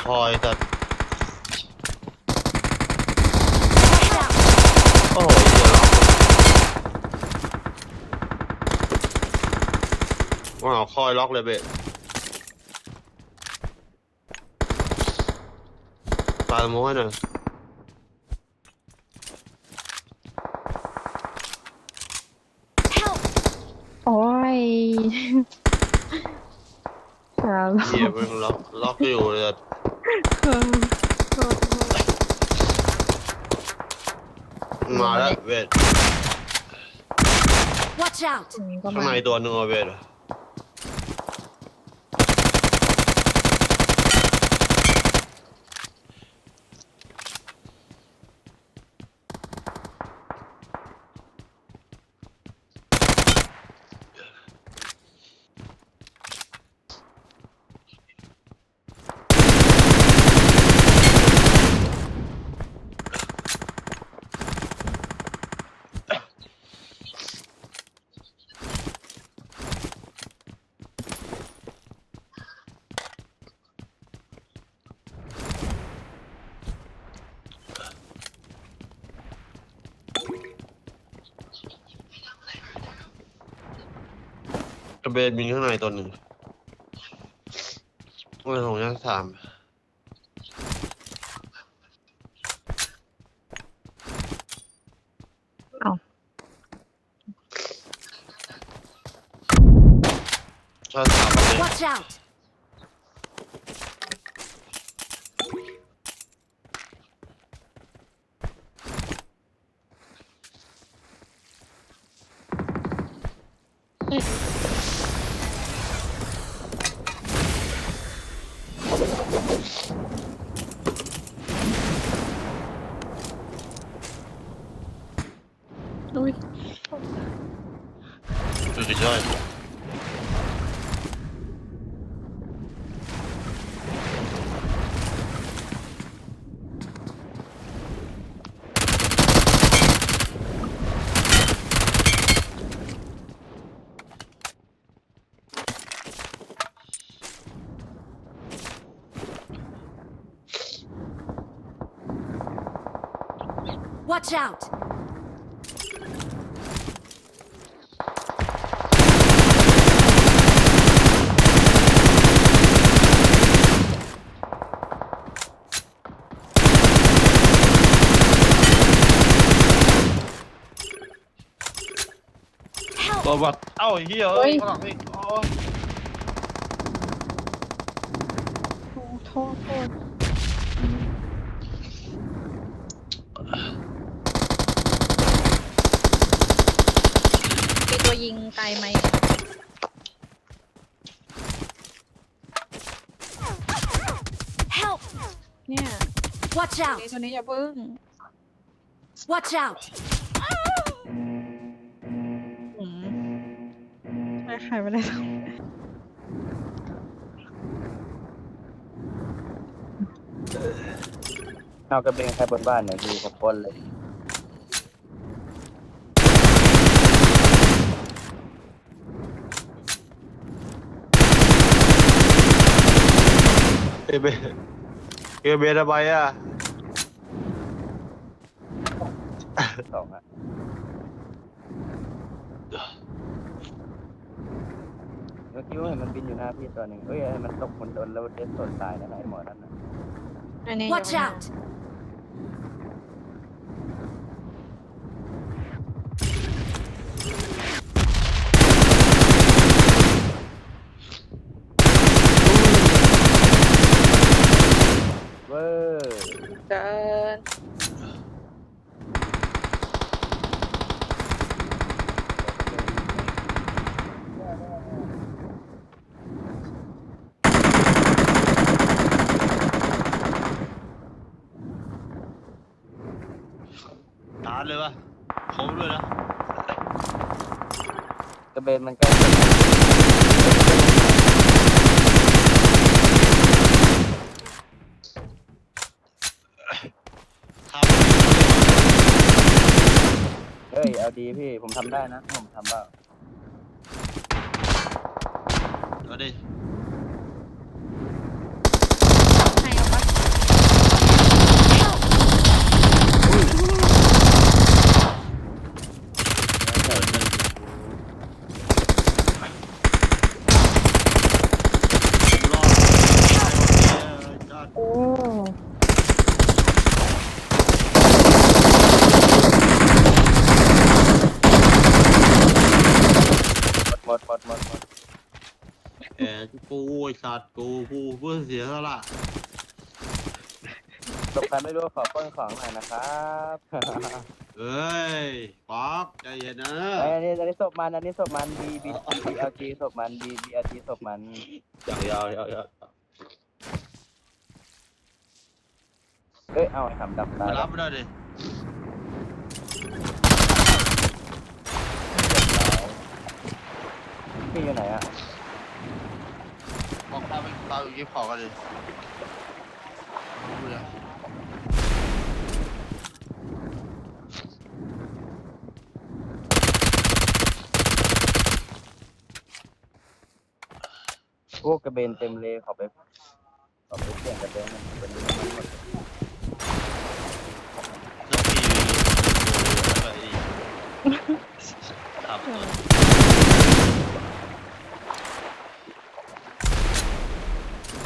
คอยแต่โอ้ยเดี๋ยวล็อกว้าวคอยล็อกเลยเบสปาโม้ให้หน่อยโอ้ยครับเฮียมันล็อกล็อกอยู่เลยอะ มาแล้วเบส Watch out! ก็ข้างมาในตัวหนึงอะเบสเบสมีข้างในตัวหนึ่งเรื่องของชั้นสามเอ้าชั้นสามเลย Watch out! Watch out! ตัวบัดเอ้าไอ้เฮียเอ้ยข้างหลังนี่อ๋อโทษโทษโทษยิงไกลไหม Help! เนี่ย Watch ตัว out! นี้ตัวนี้อย่าพึ่ง Watch out! ใช่ใครไม่ได้ทเอากระเบงใครบนบ้านเนี่ยดูกับคนเลย เอเบเอเบทำไมอะ สองอะ มื่อกี้ว่าเห็นมันบินอยู่หน้าพี่ตัวหนึ่งเอ้ยให้มันตกบนโดนแล้วเด็ดสดตายนะไอ้หมอนั่นนะำอันนี้ Watch อย่า out! เว้ย เกิน ตานเลยวะคมด้วยนะ กระ เบนมันก็ทเฮ้ยเอาดีพี่ผมทำได้นะ ผมทำบ้างำเอาดิ ให้เอาปะ รอด โอ้ หม ดหมดหมดหมดแอกูไอ้สัตว์กูผู้เพื่อเสียสละตกใครไม่รู้ขอป้นของหน่อยนะครับเอ้ยป๊อกใจเย็นนะไอ้ยอันนี้อันนี้ศพมันอันนี้ศพมันบีบีบีเอลจีศพมันบีบีเอลจีศพมันยาวยาวยาวยาวเอ้ยเอาไอ้หำดับตามารับไม่ได้ดิ พี่อยู่ไหนอะบอกตามไปตามอีกทีขอกันดิดูเลยโอ้กระเบนเต็มเลยขอไปขอไปเปลี่ยนกระเบนมันเป็นน้ำมันหมดจะปีครับ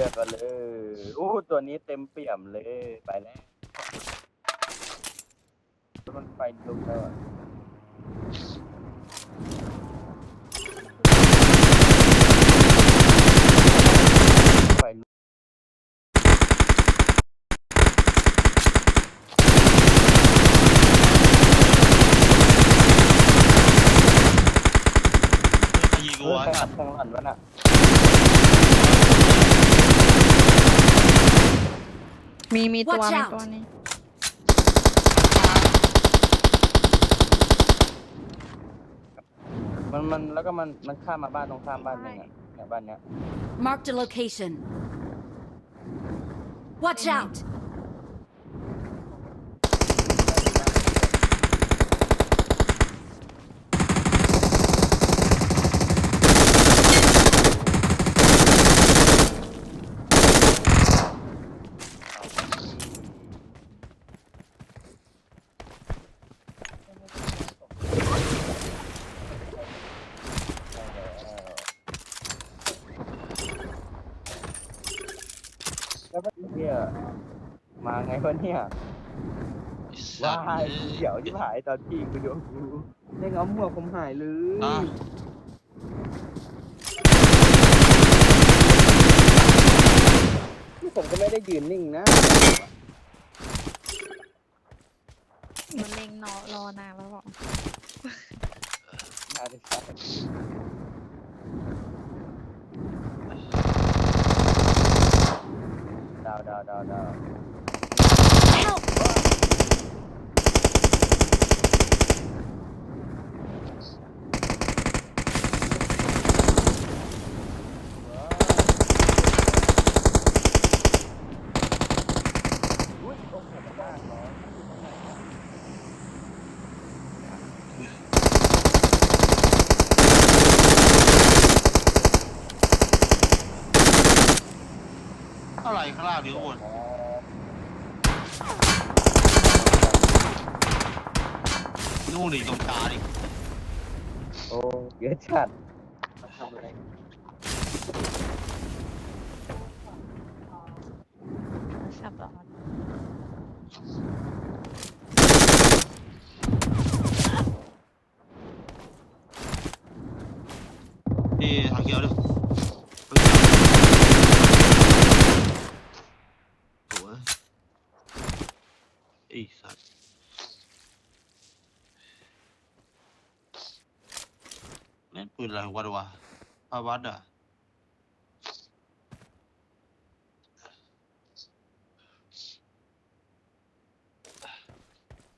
ลือกกันเลยโอ้ตัวนี้เต็มเปี่ยมเลย ไปแล้วมันไฟลุกแล้วอะไฟลุก ยิง เอ กู อ ไว้ ใคร ค ขั รั บบ ข้างหลังวะน่ะ มีมีตัว Watch มี out ตัวนี้มันมันแล้วก็มันมันข้ามมาบ้านตรงข้ามบ้านหนึงอะเนี่ยบ้านเนี้ย Marked a location. Watch out! ไงวะเนี่ยสัว้าตว์ยเดี๋ยวที่หายตอนพี่กูโดนกูได้เงาหมวกผมหายเลยอะนี่ผมก็ไม่ได้ยืนนิ่งนะมันเล็งนอรอนานแล้วบอกาได้สักดาวดาวดาวดาว Help! อุ้ยโอ้โหมันมากเนาะ อะไรข้างล่างนี่ข้างบนนู่นนี่ตรงกลางนี่โอ้เยอะจัดทำอะไรสับหรอนี่ทางเกียวดิโอ้ยไอ้สัตว์เล่นปืนอะไรวัดวะพาวัดอะ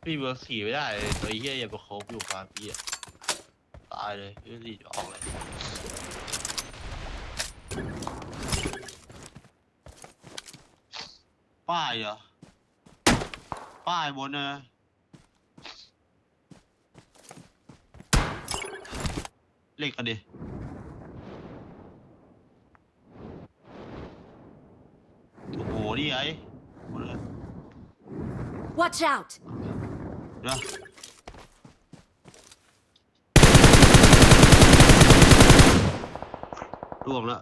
พี่เบอร์สี่ไม่ได้เลยตัวเฮียอย่าไประคบอยู่ครับพี่อะตายเลยเบอร์สี่จะออกเลยป้ายเหรอ ป้ายบนนะเลขกันดิโอ้โหนี่ไงหมดเลย Watch out! เดี๋ยวรวมแล้ว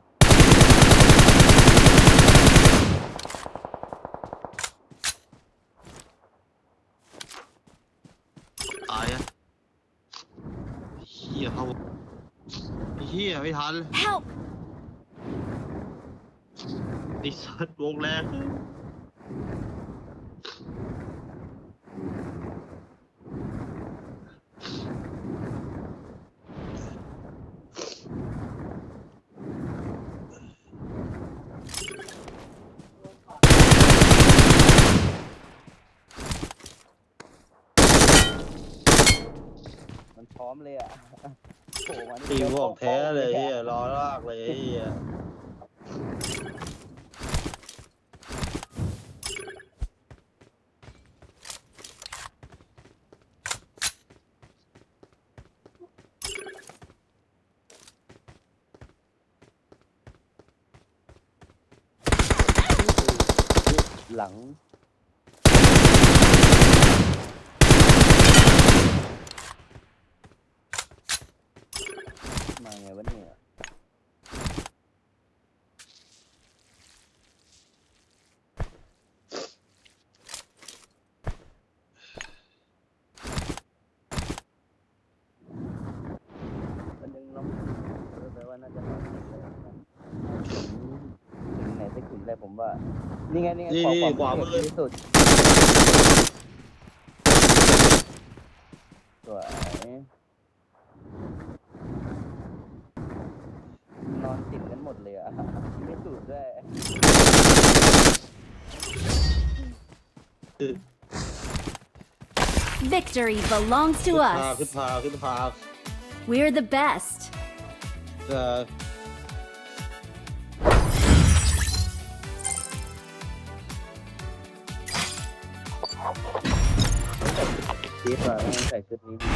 ตายอะเฮียเขาเฮีย ไม่ทัน Help! ไอ้สัตว์วงแรงมันพร้อมเลยอะโผล่มาตีพวกแท้เลยเฮียรอลากเลยเฮียหลัง มาไงวะเนี่ยมันยังน้องแปลว่าน่าจะนอนเลยนะถึงไหนสักถึงได้ผมว่า นี่ไงนี่ไงนี่ขอนี่ควาขวามือเห็นที่สุดสวยนอน ติดกันหมดเลยอะไม่สุดด้วย Victory belongs ขึ้ to นพาขึ้น us. พาขึ้นพา We're the best. เอ่อคิดว่าต้องใส่ชุดนี้ดี